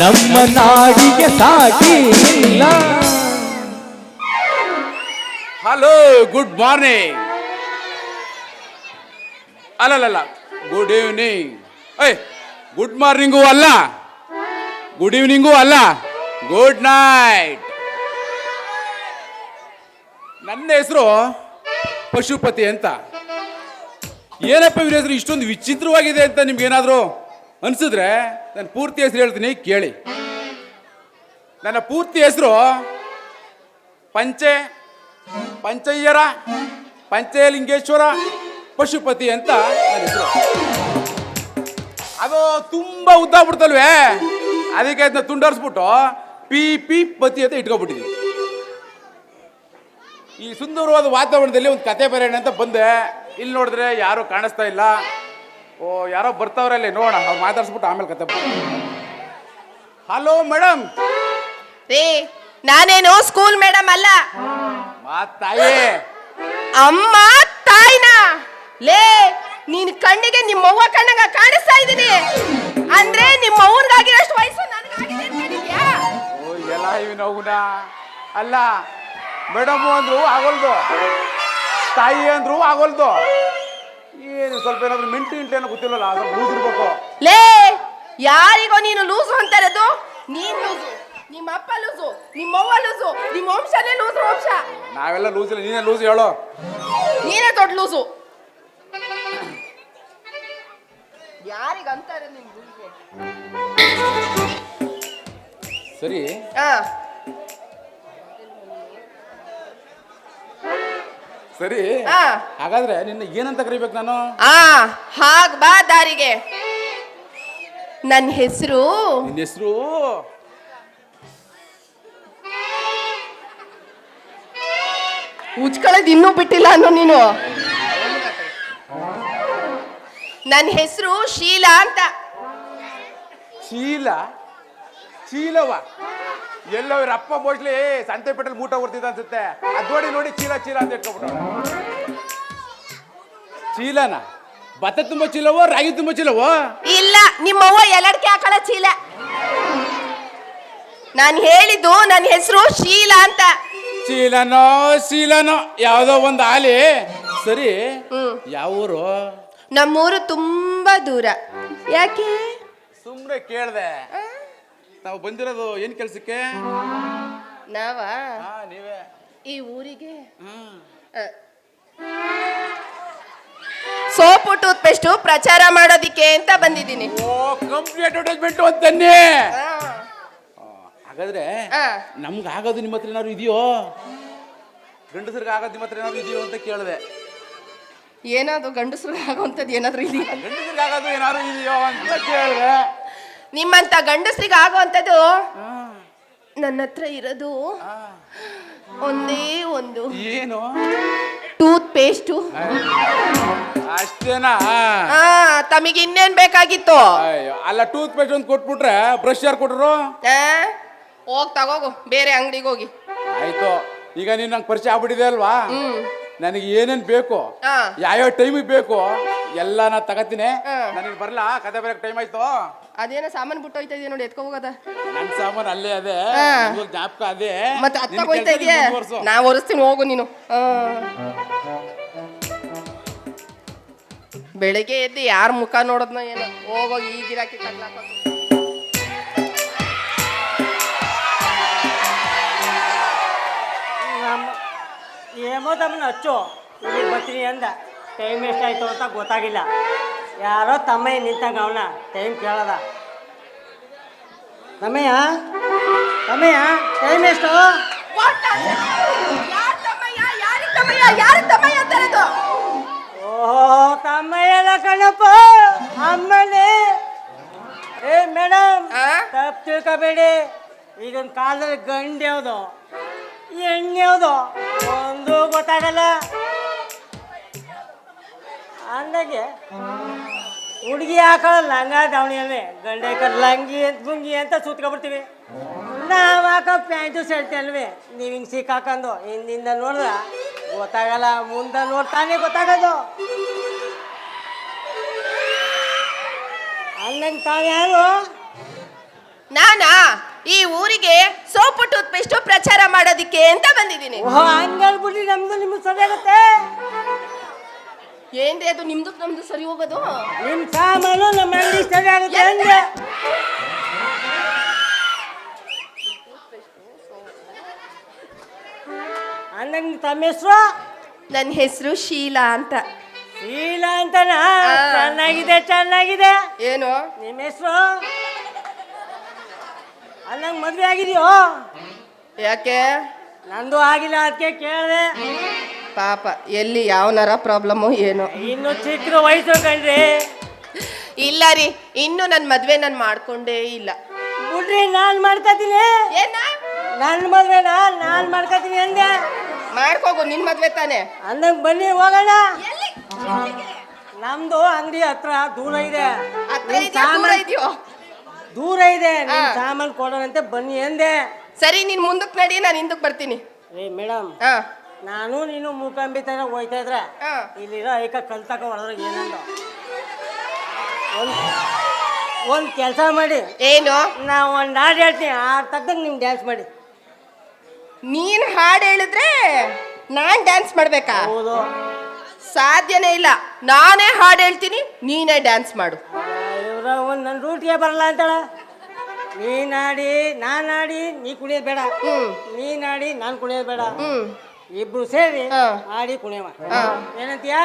ನಮ್ಮ ನಾಡಿಗೆ ಸಾಕಿ ಇಲ್ಲ. ಹಲೋ ಗುಡ್ ಮಾರ್ನಿಂಗ್ ಅಲ್ಲಲ್ಲ ಗುಡ್ ಈವ್ನಿಂಗ್ ಏಯ್ ಗುಡ್ ಮಾರ್ನಿಂಗು ಅಲ್ಲ. ಗುಡ್ ಈವ್ನಿಂಗು ಅಲ್ಲ. ಗುಡ್ ನೈಟ್ ನನ್ನ ಹೆಸರು ಪಶುಪತಿ ಅಂತ. ಏನಪ್ಪ ಇವ್ರ ಹೆಸರು? ಇಷ್ಟೊಂದು ವಿಚಿತ್ರವಾಗಿದೆ ಅಂತ ನಿಮ್ಗೆ ಏನಾದರೂ ಅನ್ಸಿದ್ರೆ ನಾನು ಪೂರ್ತಿ ಹೆಸರು ಹೇಳ್ತೀನಿ, ಕೇಳಿ. ನನ್ನ ಪೂರ್ತಿ ಹೆಸರು ಪಂಚೆ, ಪಂಚಯ್ಯರ, ಪಂಚಲಿಂಗೇಶ್ವರ, ಪಶುಪತಿ ಅಂತ ನನ್ನ ಹೆಸರು. ಅದು ತುಂಬ ಉದ್ದ ಬಿಡ್ತಲ್ವೇ ಅದಕ್ಕೆ ಅದನ್ನ ತುಂಡರಿಸ್ಬಿಟ್ಟು ಪಿ ಪಿ, ಪತಿ ಅಂತ ಇಟ್ಕೊಬಿಟ್ಟಿದ್ವಿ ಈ ಸುಂದರವಾದ ವಾತಾವರಣದಲ್ಲಿ ಒಂದು ಕತೆ ಬರೆಯೋಣ ಅಂತ ಬಂದೆ. ಇಲ್ಲಿ ನೋಡಿದ್ರೆ ಯಾರು ಕಾಣಿಸ್ತಾ ಇಲ್ಲ. ಓ ಯಾರೋ ಬರ್ತಾವ್ರೆ ಅಲ್ಲಿ ನೋಡೋಣ ಅವ್ರು ಮಾತಾಡ್ಸ್ಬಿಟ್ಟು ಆಮೇಲೆ ಕತೆ ಹಲೋ ಮೇಡಮ್ ರೀ ನಾನೇನು ಸ್ಕೂಲ್ ಮೇಡಮ್ ಅಲ್ಲ? ಮಾತಾಯೇ ಅಮ್ಮ ತಾಯಿನ. ಲೇ ನೀನ್ ಕಣ್ಣಿಗೆ ನಿಮ್ಮವ್ವ ಕಣ್ಣಂಗ ಕಾಣಿಸ್ತಾ ಇದೀನಿ ಅಂದ್ರೆ ನಿಮ್ಮ ಅವ್ರಿಗಾಗಿರೋಷ್ಟು ವಯಸ್ಸು ನನಗಾಗಿದೆ ಓ ಎಲ್ಲ ಇವನ ಅವನ. ಅಲ್ಲ ಮೇಡಮ್ ಅಂದ್ರು ಆಗೋಲ್ದು. ತಾಯಿ ಅಂದ್ರು ಆಗೋಲ್ದು. ಏನು? ಸ್ವಲ್ಪ ಏನಾದ್ರು ಮಿಂಟು ಇಂಟು ಗೊತ್ತಿಲ್ಲ ಗೊತ್ತಿಲ್ಲಲ್ಲ ಅದು ಲೂಸಿರ್ಬೇಕು ಲೇ ಯಾರಿಗೋ ನೀನು ಲೂಸು ಅಂತಾರದು ನೀನ್ ಲೂಸು ನಿಮ್ಮ ಅಪ್ಪ ಲೂಸು ನಿಮ್ಮ ಅವ್ವ ಲೂಸು ನಿಮ್ಮ ವಂಶನೇ ಲೂಸು ವಂಶ. ನಾವೆಲ್ಲ ಲೂಸ್ ಇಲ್ಲ ನೀನೇ ಲೂಸ್ ಹೇಳೋ. ನೀನೇ ದೊಡ್ಡ ಲೂಸು. ಯಾರಿಗಂತಾರೆ ನಿನ್ ಲೂಸು ಸರಿ. ಆ ಸರಿ. ಆ. ಹಾಗಾದ್ರೆ ನಿನ್ನ ಏನಂತ ಕರಿಬೇಕು ನಾನು? ಆ ಹಾಗ್ ಬಾ ದಾರಿಗೆ. ನನ್ನ ಹೆಸರು ನಿನ್ನ ಹೆಸರು? ಉಜ್ಕೊಳ್ಳೋದು ಇನ್ನೂ ಬಿಟ್ಟಿಲ್ಲ ಅನ್ನೋ ನೀನು. ನನ್ನ ಹೆಸರು ಶೀಲಾ ಅಂತ. ಶೀಲಾ? ಚೀಲವ ಎಲ್ಲೋ ಇವ್ರ ಅಪ್ಪ ಮೋಸ್ಟ್ಲಿ ಸಂತೆಪೇಟೆಲ್ ಮೂಟ ಬರ್ತಿದ್ದ ಅನ್ಸುತ್ತೆ. ಅದ್ ನೋಡಿ ನೋಡಿ ಚೀಲ ಚೀಲ ಅಂತ ಇಟ್ಕೊಬಿಟ್ಟು ಚೀಲನ? ಭತ್ತ ತುಂಬ ಚೀಲವೋ ರಾಗಿ ತುಂಬ ಚೀಲವೋ? ಇಲ್ಲ ನಿಮ್ಮವ್ವ ಎಲ್ಲಡ್ಕೆ ಹಾಕಳ ಚೀಲ. ನಾನು ಹೇಳಿದ್ದು ನನ್ನ ಹೆಸರು ಶೀಲಾ ಅಂತ. ಚೀಲನೋ ಶೀಲನೋ ಯಾವುದೋ ಒಂದು ಆಲಿ ಸರಿ ಹ್ಮ್. ಯಾವ ಊರು? ನಮ್ಮೂರು ತುಂಬಾ ದೂರ. ಯಾಕೆ? ಸುಮ್ಮನೆ ಕೇಳ್ದೆ. ನಾವು ಬಂದಿರೋದು ಏನ್ ಕೆಲ್ಸಕ್ಕೆ? ನಾವಾ? ಹಾ ನೀವೇ. ಈ ಊರಿಗೆ? ಹ್ಮ್. ಸೋಪು ಟೂತ್ ಪೇಸ್ಟ್ ಪ್ರಚಾರ ಮಾಡೋದಿಕ್ಕೆ ಅಂತ ಬಂದಿದ್ದೀನಿ. ಓ ಕಂಪ್ನಿ ಅಡ್ವರ್ಟೈಸ್ಮೆಂಟ್ ಅಂತನ್ನೇ. ಹಾಗಾದ್ರೆ ಆ. ನಮ್ಗೆ ಆಗೋದು ನಿಮ್ಮ ಹತ್ರ ಏನಾದ್ರು ಇದೆಯೋ? ಗಂಡಸರಿಗೆ ಆಗೋದು ನಿಮ್ಮ ಹತ್ರ ಏನಾದ್ರು ಇದೆಯೋ ಅಂತ ಕೇಳಿದೆ. ಏನಾದ್ರು ಗಂಡಸರಿಗೆ ಆಗೋಂಥದ್ದು ಏನಾದ್ರು ಇದೆಯಾ? ಗಂಡಸರಿಗೆ ಆಗೋದು ಏನಾದ್ರು ಇದೆಯೋ ಅಂತ ಕೇಳಿದೆ. ನಿಮ್ಮಂತ ಗಂಡಸ್ರಿಗೆ ಆಗುವಂಥದ್ದು ನನ್ನ ಹತ್ರ ಇರೋದು ಒಂದೇ ಒಂದು ಏನು? ಟೂತ್ ಪೇಸ್ಟು ಅಷ್ಟೇನಾ ತಮಗೆ ಇನ್ನೇನ್ ಬೇಕಾಗಿತ್ತು? ಅಯ್ಯೋ ಅಲ್ಲ ಟೂತ್ ಪೇಸ್ಟ್ ಒಂದು ಕೊಟ್ಬಿಟ್ರೆ ಬ್ರಷ್ ಯಾರು ಕೊಟ್ರು? ಆ? ಹೋಗ್ ತಗೋಗು ಬೇರೆ ಅಂಗಡಿಗೆ ಹೋಗಿ. ಆಯ್ತು. ಈಗ ನೀನು ನಂಗೆ ಪರಿಚಯ ಆಗ್ಬಿಟ್ಟಿದೆ ಅಲ್ವಾ? ನನಗೆ ಏನೇನ್ ಬೇಕು. ಯಾವ್ಯಾವ ಟೈಮಿಗೆ ಬೇಕು? ಎಲ್ಲ ನಾ ತಗತೀನಿ. ನನಗೆ ಬರಲ್ಲ ಕತೆ ಬರಕ್ ಟೈಮ್ ಆಯ್ತು? ಅದೇನೋ ಸಾಮಾನು ಬಿಟ್ಟು ಹೋಯ್ತಾ ಇದೆಯಾ ನೋಡಿ ಎತ್ಕೊ ಹೋಗದ. ನನ್ ಸಾಮಾನು ಅಲ್ಲೇ ಅದೇ. ಜಾಪಕ ಜ್ಞಾಪಕ ಅದೇ. ಮತ್ತೆ ಅತ್ತ ನಿನ್ ಹೋಯ್ತಾ ಕೆಲ್ಸ ಇದೆಯಾ? ನೀನ್ ಮುಂದುವರ್ಸು. ನಾ ಒರೆಸ್ತೀನಿ ಹೋಗು ನೀನು. ಆ. ಬೆಳಿಗ್ಗೆ ಎದ್ದು ಯಾರ ಮುಖ ನೋಡೋದ್ನ ಏನೋ. ಹೋಗೋಗಿ ಈ ಗಿರಾಕಿ ಕಟ್ಲಾಕ ನಮ್ಮ ಏಮೋ ತಮ್ಮನ ಹಚ್ಚು ಇಲ್ಲಿ ಬರ್ತೀನಿ ಅಂದ. ಟೈಮ್ ಎಷ್ಟಾಯ್ತು ಅಂತ ಗೊತ್ತಾಗಿಲ್ಲ. ಯಾರೋ ತಮ್ಮಯ್ಯ ನಿಂತಂಗ ಅವನ ಟೈಮ್ ಕೇಳದ. ತಮ್ಮಯ್ಯ? ತಮ್ಮಯ್ಯ ಟೈಮ್ ಎಷ್ಟು? ಓಹೋ ತಮ್ಮಯ್ಯನ ಕಣಪ್ಪ ಅಮ್ಮನೇ. ಏ ಮೇಡಮ್? ತಪ್ಪು ತಿಳ್ಕೊಬೇಡಿ. ಈಗಿನ ಕಾಲದಲ್ಲಿ ಗಂಡು ಯಾವುದು? ಹೆಣ್ಣು ಯಾವುದು? ಒಂದು ಗೊತ್ತಾಗಲ್ಲ. ಅಂದಾಗೆ ಹುಡುಗಿ ಹಾಕೋಳ ಲಂಗ ದಾವಣಿಯಲ್ಲಿ ಗಂಡ ಹಾಕೋದು ಲಂಗಿ ಅಂತ ಗುಂಗಿ ಅಂತ ಸುತ್ಕೊಬಿಡ್ತೀವಿ ನಾವು ಹಾಕೋ ಪ್ಯಾಂಟು ಶರ್ಟ್ ಅಲ್ವೇ ನೀವು ಹಿಂಗೆ ಸಿಕ್ಕಾಕೊಂಡು ಹಿಂದಿಂದ ನೋಡಿದ್ರೆ ಗೊತ್ತಾಗಲ್ಲ ಮುಂದೆ ನೋಡ್ತಾನೆ ಗೊತ್ತಾಗೋದು. ಅಲ್ಲಂಗೆ ತಾವು ಯಾರು? ನಾನಾ? ಈ ಊರಿಗೆ ಸೋಪು ಟೂತ್ ಪೇಸ್ಟ್ ಪ್ರಚಾರ ಮಾಡೋದಿಕ್ಕೆ ಅಂತ ಬಂದಿದ್ದೀನಿ. ಓಹೋ ಹಂಗಲ್ಬಿಟ್ರಿ ನಮ್ದು ನಿಮ್ಗೆ ಸರಿ ಆಗುತ್ತೆ. ಏನ್ರಿ ಅದು? ನಿಮ್ದು ನಮ್ದು ಸರಿ ಹೋಗೋದು? ನಿಮ್ ಸಾಮಾನು ನಮ್ಮ ಅಂಗಡಿ ಸರಿ ಆಗುತ್ತೆ ಅಂದೆ. ಅಂದಂಗ ತಮ್ಮ ಹೆಸರು? ನನ್ನ ಹೆಸರು ಶೀಲಾ ಅಂತ. ಶೀಲಾ ಅಂತನಾ ಚೆನ್ನಾಗಿದೆ ಚೆನ್ನಾಗಿದೆ. ಏನು? ನಿಮ್ಮ ಹೆಸರು? ಅಂದಂಗ ಮದ್ವೆ ಆಗಿದೆಯೋ? ಯಾಕೆ? ನಂದು ಆಗಿಲ್ಲ ಅದಕ್ಕೆ ಕೇಳಿದೆ. ಪಾಪ ಎಲ್ಲಿ ಯಾವನಾರ ಪ್ರಾಬ್ಲಮ್ ಏನೋ. ಇನ್ನು ಚಿಕ್ಕ ವಯಸ್ಸು ಕಣ್ರಿ. ಇಲ್ಲ ರೀ ಇನ್ನು ನನ್ನ ಮದ್ವೆ ನಾನು ಮಾಡ್ಕೊಂಡೇ ಇಲ್ಲ. ಬಿಡ್ರಿ ನಾನ್ ಮಾಡ್ಕೊತೀನಿ. ಏನ? ನನ್ನ ಮದ್ವೆ ನಾನ್ ಮಾಡ್ಕೊತೀನಿ ಅಂದೆ. ಮಾಡ್ಕೋಗು ನಿನ್ ಮದ್ವೆ ತಾನೆ. ಅಂದಂಗ್ ಬನ್ನಿ ಹೋಗೋಣ. ನಮ್ದು ಅಂಗಡಿ ಹತ್ರ ದೂರ ಇದೆ. ಹತ್ರ ನಿಮ್ ಇದೆಯಾ ದೂರ ಸಾಮಾನ್- ಇದೆಯೋ? ದೂರ ಇದೆ ನಿಮ್. ಸಾಮಾನು ಕೊಡೋಣಂತೆ ಬನ್ನಿ ಅಂದೆ. ಸರಿ ನೀನ್ ಮುಂದಕ್ಕೆ ನಡಿ ನಾನು ಹಿಂದಕ್ಕೆ ಬರ್ತೀನಿ. ಏ ಮೇಡಮ್ ಹಾ. ನಾನು ನೀನು ಮೂಕಾಂಬಿ ತರ ಹೋಯ್ತಾ ಇದ್ರೆ. ಇಲ್ಲಿರೋ ಐಕ ಕಲ್ತಕ ಹೊಡೆದ್ರೆ ಏನಂದ ಒಂದು ಕೆಲಸ ಮಾಡಿ. ಏನು? ನಾ ಒಂದು ಹಾಡು ಹೇಳ್ತೀನಿ ಆ ತಗ್ದಂಗೆ ನಿಮ್ಗೆ ಡ್ಯಾನ್ಸ್ ಮಾಡಿ. ನೀನು ಹಾಡು ಹೇಳಿದ್ರೆ ನಾನು ಡ್ಯಾನ್ಸ್ ಮಾಡಬೇಕಾ? ಹೌದು. ಸಾಧ್ಯನೇ ಇಲ್ಲ. ನಾನೇ ಹಾಡು ಹೇಳ್ತೀನಿ ನೀನೇ ಡ್ಯಾನ್ಸ್ ಮಾಡು. ಇವ್ರ ಒಂದು ನನ್ನ ರೂಟ್ಗೆ ಬರಲ್ಲ ಅಂತಳ. ನೀನಾಡಿ ನಾನಾಡಿ ಆಡಿ ನೀ ಕುಣಿಯೋದು ಬೇಡ. ಹ್ಞೂ ನೀನಾಡಿ ನಾನು ನಾನ್ ಕುಣಿಯೋದು ಬೇಡ. ಹ್ಮ್. ಇಬ್ರು ಸೇರಿ ಹಾ. ಆಡಿ ಕುಣಿಯವ ಹಾ. ಏನಂತೀಯ?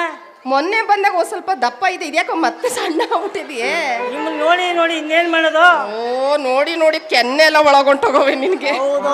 ಮೊನ್ನೆ ಬಂದಾಗ ಒಂದ್ ಸ್ವಲ್ಪ ದಪ್ಪ ಇದೆ ಇದ್ಯಾಕೋ ಮತ್ತೆ ಸಣ್ಣ ಆಗ್ಬಿಟ್ಟಿದೆಯೇ? ನಿಮ್ಮನ್ನ ನೋಡಿ ನೋಡಿ ಇನ್ನೇನ್ ಮಾಡೋದು? ಓ ನೋಡಿ ನೋಡಿ ಕೆನ್ನೆ ಎಲ್ಲ ಒಳಗೊಂಟೋಗವೆ ನಿನ್ಗೆ. ಹೌದು.